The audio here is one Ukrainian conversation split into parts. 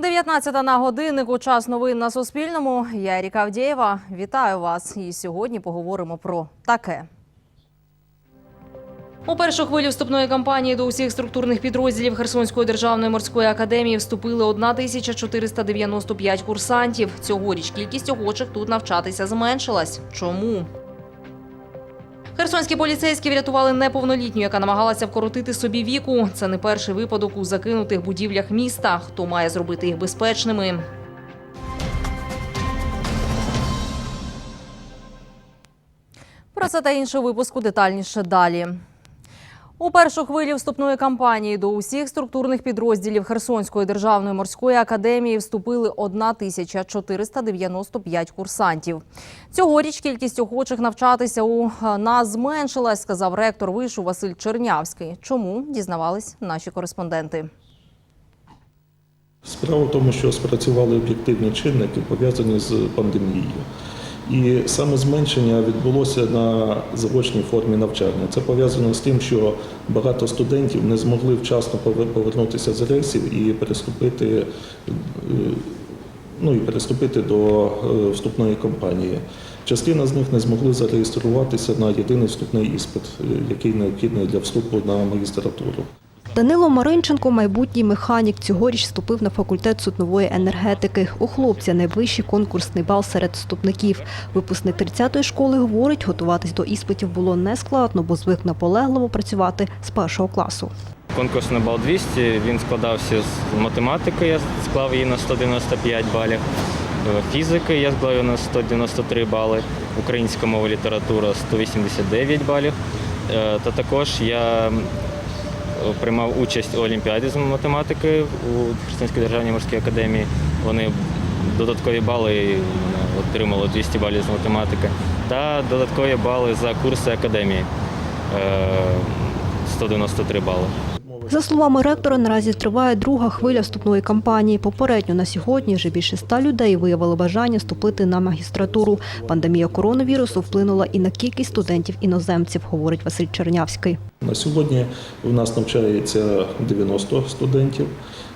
19 на годиннику. Час новин на Суспільному. Я Еріка Авдєєва. Вітаю вас. І сьогодні поговоримо про таке. У першу хвилю вступної кампанії до усіх структурних підрозділів Херсонської державної морської академії вступили 1495 курсантів. Цьогоріч кількість охочих тут навчатися зменшилась. Чому? Херсонські поліцейські врятували неповнолітню, яка намагалася вкоротити собі віку. Це не перший випадок у закинутих будівлях міста. Хто має зробити їх безпечними? Про це та іншого випуску детальніше далі. У першу хвилю вступної кампанії до усіх структурних підрозділів Херсонської державної морської академії вступили 1495 курсантів. Цьогоріч кількість охочих навчатися у е, нас зменшилась, сказав ректор вишу Василь Чернявський. Чому дізнавались наші кореспонденти? Справа в тому, що спрацювали об'єктивні чинники, пов'язані з пандемією. І саме зменшення відбулося на заочній формі навчання. Це пов'язано з тим, що багато студентів не змогли вчасно повернутися з рейсів і переступити, е, ну, і переступити до е, вступної кампанії. Частина з них не змогли зареєструватися на єдиний вступний іспит, е, який необхідний для вступу на магістратуру. Данило Маринченко, майбутній механік, цьогоріч вступив на факультет суднової енергетики. У хлопця найвищий конкурсний бал серед вступників. Випускник 30-ї школи говорить, готуватись до іспитів було нескладно, бо звик наполегливо працювати з першого класу. Конкурсний бал 200, він складався з математики, я склав її на 195 балів. Е, Фізики я склав її на 193 бали, українська мова література 189 балів. Е, Та також я приймав участь у Олімпіаді з математики у Християнській державній морській академії. Вони додаткові бали е, отримали 200 балів з математики та додаткові бали за курси академії. е, 193 бали. За словами ректора, наразі триває друга хвиля вступної кампанії. Попередньо на сьогодні вже більше ста людей виявили бажання вступити на магістратуру. Пандемія коронавірусу вплинула і на кількість студентів-іноземців, говорить Василь Чернявський. На сьогодні у нас навчається 90 студентів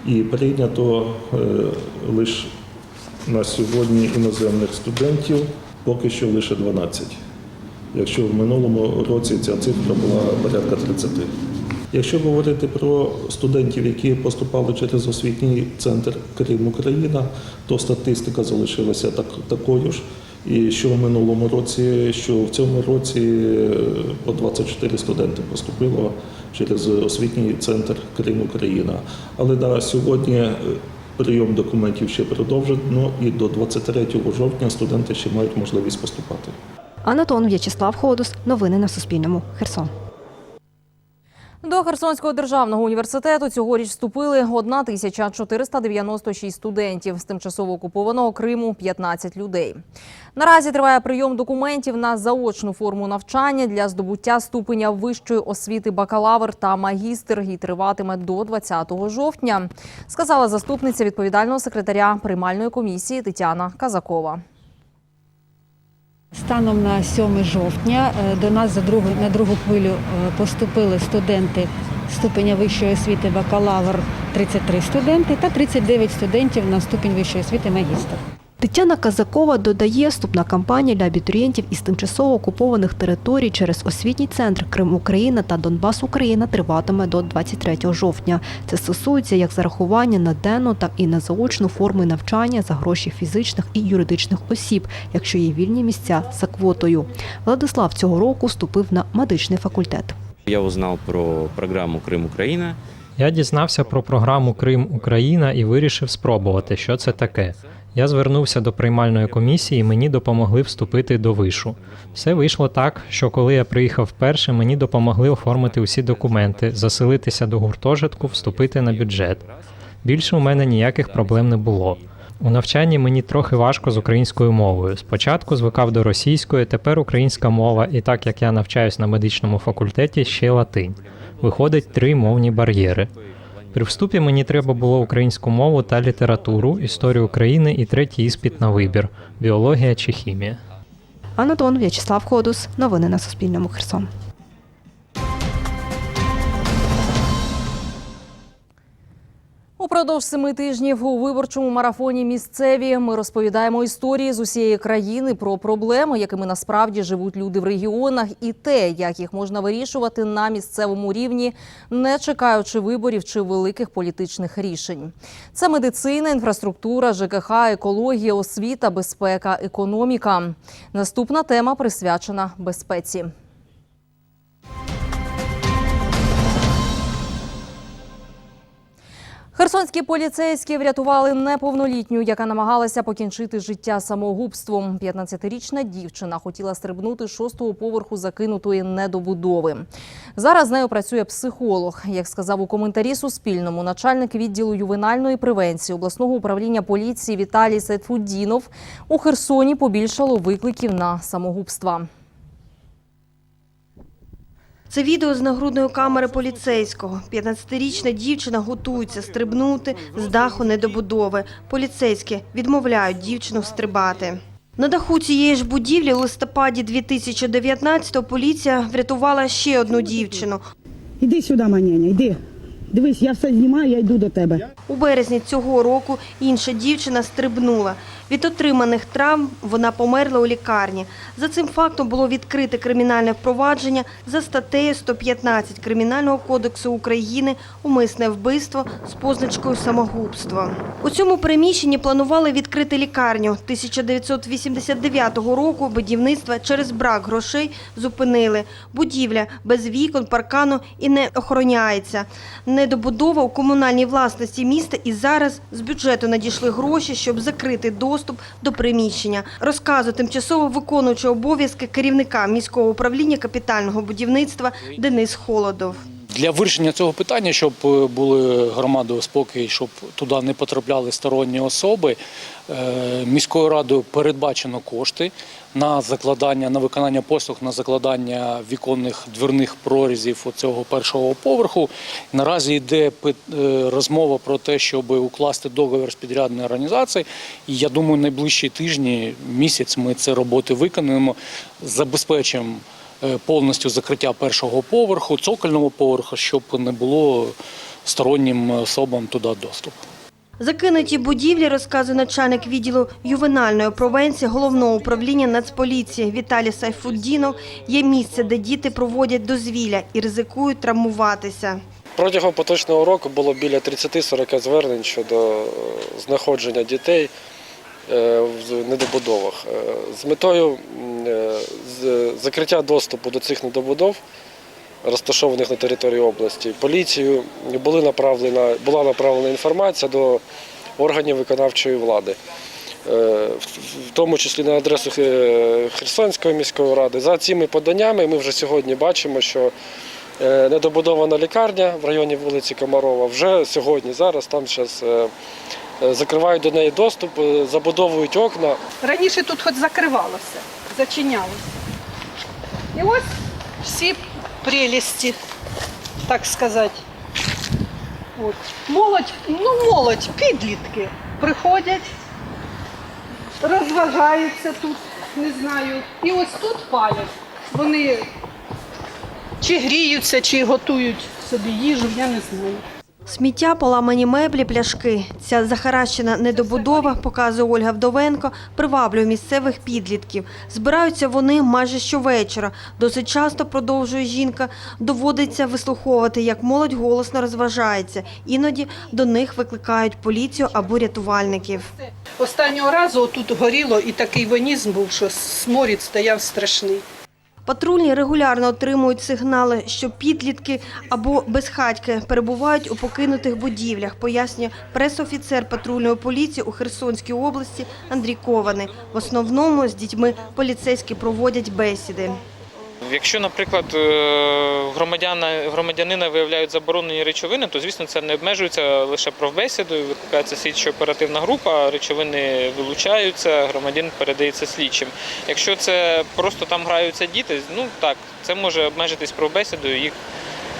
і прийнято е, лише на сьогодні іноземних студентів поки що лише 12. Якщо в минулому році ця цифра була порядка 30. Якщо говорити про студентів, які поступали через освітній центр Крим Україна, то статистика залишилася так, такою ж. І що в минулому році, що в цьому році е, по 24 студенти поступило через освітній центр Крим Україна. Але на сьогодні е, прийом документів ще продовжено, і до 23 жовтня студенти ще мають можливість поступати. Анатон В'ячеслав Ходус. Новини на Суспільному. Херсон. До Херсонського державного університету цьогоріч вступили 1496 студентів з тимчасово окупованого Криму 15 людей. Наразі триває прийом документів на заочну форму навчання для здобуття ступеня вищої освіти бакалавр та магістр і триватиме до 20 жовтня, сказала заступниця відповідального секретаря приймальної комісії Тетяна Казакова. Станом на 7 жовтня е, до нас на другу хвилю е, поступили студенти ступеня вищої освіти бакалавр 33 студенти та 39 студентів на ступінь вищої освіти магістр. Тетяна Казакова додає, вступна кампанія для абітурієнтів із тимчасово окупованих територій через освітній центр Крим Україна та Донбас Україна триватиме до 23 жовтня. Це стосується як зарахування на денну, так і на заочну форми навчання за гроші фізичних і юридичних осіб, якщо є вільні місця за квотою. Владислав цього року вступив на медичний факультет. Я узнал про программу Крым Украина. Я дізнався про програму Крим Україна і вирішив спробувати, що це таке. Я звернувся до приймальної комісії, мені допомогли вступити до вишу. Все вийшло так, що коли я приїхав вперше, мені допомогли оформити усі документи, заселитися до гуртожитку, вступити на бюджет. Більше у мене ніяких проблем не було. У навчанні мені трохи важко з українською мовою. Спочатку звикав до російської, тепер українська мова, і так як я навчаюсь на медичному факультеті, ще латинь. Виходить три мовні бар'єри. При вступі мені треба було українську мову та літературу, історію України і третій іспит на вибір біологія чи хімія. Анатон В'ячеслав Ходус. Новини на Суспільному. Херсон. Упродовж семи тижнів у виборчому марафоні місцеві ми розповідаємо історії з усієї країни про проблеми, якими насправді живуть люди в регіонах, і те, як їх можна вирішувати на місцевому рівні, не чекаючи виборів чи великих політичних рішень. Це медицина, інфраструктура, ЖКХ, екологія, освіта, безпека, економіка. Наступна тема присвячена безпеці. Херсонські поліцейські врятували неповнолітню, яка намагалася покінчити життя самогубством. 15-річна дівчина хотіла стрибнути шостого поверху закинутої недобудови. Зараз з нею працює психолог. Як сказав у коментарі Суспільному, начальник відділу ювенальної превенції обласного управління поліції Віталій Сетфуддінов, у Херсоні побільшало викликів на самогубства. Це відео з нагрудної камери поліцейського. 15-річна дівчина готується стрибнути з даху недобудови. Поліцейські відмовляють дівчину стрибати. На даху цієї ж будівлі у листопаді 2019-го поліція врятувала ще одну дівчину. Іди сюди, маняня, йди. Дивись, я все знімаю, я йду до тебе. У березні цього року інша дівчина стрибнула. Від отриманих травм вона померла у лікарні. За цим фактом було відкрите кримінальне впровадження за статтею 115 Кримінального кодексу України «Умисне вбивство з позначкою самогубство». У цьому приміщенні планували відкрити лікарню. 1989 року будівництва через брак грошей зупинили. Будівля без вікон, паркану і не охороняється. Недобудова у комунальній власності міста і зараз з бюджету надійшли гроші, щоб закрити доступ до приміщення. Розказує тимчасово виконуючий обов'язки керівника міського управління капітального будівництва Денис Холодов. Для вирішення цього питання, щоб е, були громадою спокій, щоб туди не потрапляли сторонні особи, е, міською радою передбачено кошти на закладання, на виконання послуг, на закладання віконних дверних прорізів цього першого поверху. Наразі йде е, розмова про те, щоб укласти договір з підрядною організацією. І я думаю, найближчі тижні, місяць ми ці роботи виконуємо, забезпечимо повністю закриття першого поверху, цокольного поверху, щоб не було стороннім особам туди доступу. Закинуті будівлі, розказує начальник відділу ювенальної превенції головного управління Нацполіції Віталій Сайфуддінов, є місце, де діти проводять дозвілля і ризикують травмуватися. Протягом поточного року було біля 30-40 звернень щодо е, знаходження дітей е, в недобудовах. Е, З метою е, закриття доступу до цих недобудов, розташованих на території області, поліцією були направлена, була направлена інформація до органів виконавчої влади. Е, в- тому числі на адресу Херсонської міської ради. За цими поданнями ми вже сьогодні бачимо, що Е, недобудована лікарня в районі вулиці Комарова. Вже сьогодні, зараз там зараз закривають до неї доступ, е, забудовують окна. Раніше тут хоч закривалося, зачинялося. І ось всі прелісті, так сказати. От. Молодь, ну молодь, підлітки приходять, розважаються тут, не знаю. І ось тут палять. Вони чи гріються, чи готують собі їжу, я не знаю. Сміття, поламані меблі, пляшки. Ця захаращена недобудова, показує Ольга Вдовенко, приваблює місцевих підлітків. Збираються вони майже щовечора. Досить часто, продовжує жінка, доводиться вислуховувати, як молодь голосно розважається. Іноді до них викликають поліцію або рятувальників. Останнього разу тут горіло і такий вонізм був, що сморід стояв страшний. Патрульні регулярно отримують сигнали, що підлітки або безхатьки перебувають у покинутих будівлях, пояснює пресофіцер патрульної поліції у Херсонській області Андрій Кований. В основному з дітьми поліцейські проводять бесіди. Якщо, наприклад, е, громадяна, громадянина виявляють заборонені речовини, то звісно це не обмежується лише правбесідою, викликається слідчо оперативна група, речовини вилучаються, громадян передається слідчим. Якщо це просто там граються діти, ну так, це може обмежитись правбесідою, їх,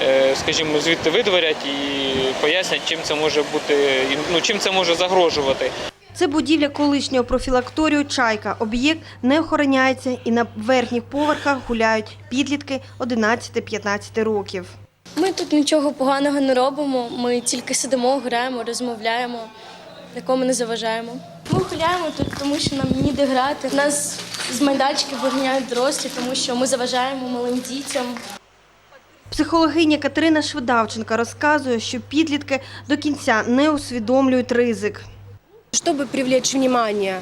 е, скажімо, звідти видворять і пояснять, чим це може бути, ну чим це може загрожувати. Це будівля колишнього профілакторію «Чайка». Об'єкт не охороняється і на верхніх поверхах гуляють підлітки 11-15 років. Ми тут нічого поганого не робимо. Ми тільки сидимо, граємо, розмовляємо, нікому не заважаємо. Ми гуляємо тут, тому що нам ніде грати. Нас з майданчиків виганяють дорослі, тому що ми заважаємо малим дітям. Психологиня Катерина Швидавченка розказує, що підлітки до кінця не усвідомлюють ризик. Щоб привлечь внимание.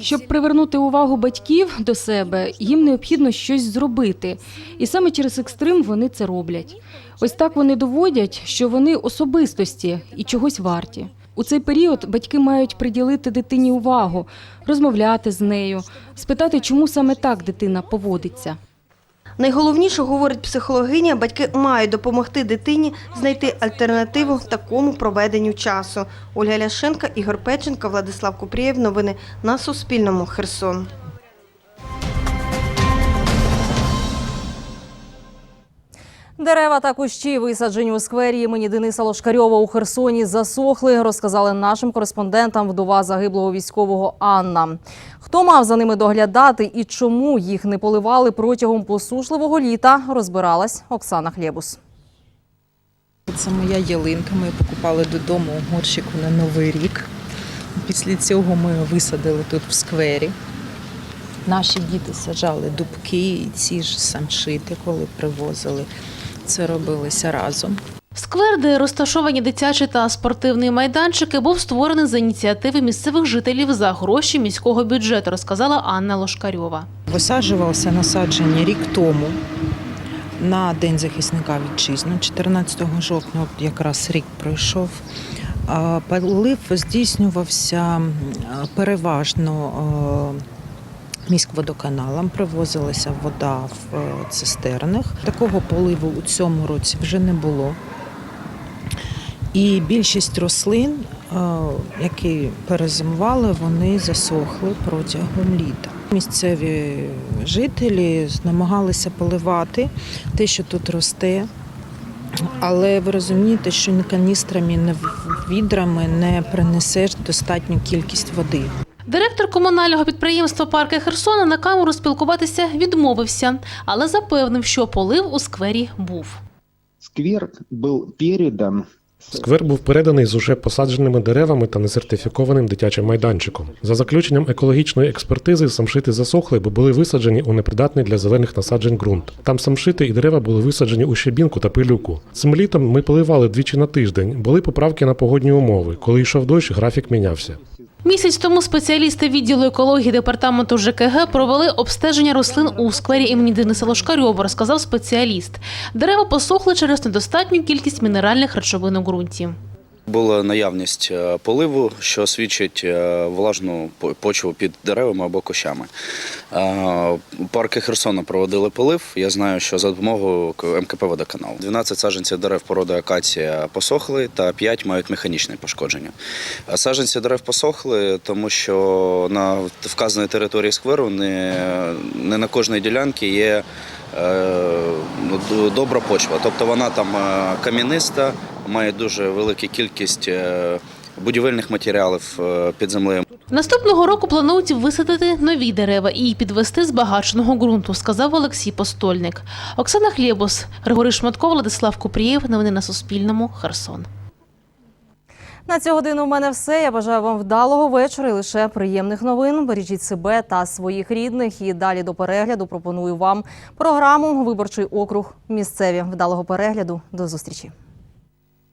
Щоб привернути увагу батьків до себе, їм необхідно щось зробити. І саме через екстрим вони це роблять. Ось так вони доводять, що вони особистості і чогось варті. У цей період батьки мають приділити дитині увагу, розмовляти з нею, спитати, чому саме так дитина поводиться. Найголовніше, говорить психологиня, батьки мають допомогти дитині знайти альтернативу такому проведенню часу. Ольга Ляшенка, Ігор Печенко, Владислав Купрієв. Новини на Суспільному. Херсон. Дерева та кущі, висаджені у сквері імені Дениса Лошкарьова у Херсоні, засохли, розказали нашим кореспондентам вдова загиблого військового Анна. Хто мав за ними доглядати і чому їх не поливали протягом посушливого літа, розбиралась Оксана Хлєбус. Це моя ялинка. Ми покупали додому горщику на Новий рік. Після цього ми висадили тут в сквері. Наші діти саджали дубки, і ці ж самшити, коли привозили. Це робилося разом. Сквер, де розташовані дитячі та спортивні майданчики, був створений за ініціативи місцевих жителів за гроші міського бюджету, розказала Анна Лошкарьова. Висаджувалося насадження рік тому на День захисника вітчизни, 14 жовтня, от якраз рік пройшов. Полив здійснювався переважно е, міськводоканалом, привозилася вода в е, цистернах. Такого поливу у цьому році вже не було. І більшість рослин, е, які перезимували, вони засохли протягом літа. Місцеві жителі намагалися поливати те, що тут росте. Але ви розумієте, що ні каністрами, ні відрами не принесеш достатню кількість води. Директор комунального підприємства Парки Херсона на камеру спілкуватися відмовився, але запевнив, що полив у сквері був. Сквер был передан Сквер був переданий з уже посадженими деревами та несертифікованим дитячим майданчиком. За заключенням екологічної експертизи, самшити засохли, бо були висаджені у непридатний для зелених насаджень ґрунт. Там самшити і дерева були висаджені у щебінку та пилюку. Цим літом ми поливали двічі на тиждень. Були поправки на погодні умови. Коли йшов дощ, графік мінявся. Місяць тому спеціалісти відділу екології департаменту ЖКГ провели обстеження рослин у сквері імені Дениса Лошкарьова, розказав спеціаліст. Дерева посохли через недостатню кількість мінеральних речовин у ґрунті. Була наявність е, поливу, що свідчить е, влажну почву під деревами або кущами. Е, Парки Херсона проводили полив. Я знаю, що за допомогою МКП «Водоканал». 12 саджанців дерев породи акація посохли та 5 мають механічне пошкодження. Саджанці дерев посохли, тому що на вказаній території скверу не, не на кожній ділянці є добра почва. Тобто вона там е, кам'яниста, має дуже велику кількість е, будівельних матеріалів е, під землею. Наступного року планують висадити нові дерева і підвести збагаченого ґрунту, сказав Олексій Постольник. Оксана Хлєбус, Григорій Шматко, Владислав Купрієв. Новини на Суспільному. Херсон. На цю годину в мене все. Я бажаю вам вдалого вечора і лише приємних новин. Бережіть себе та своїх рідних. І далі до перегляду пропоную вам програму Виборчий округ місцеві. Вдалого перегляду. До зустрічі.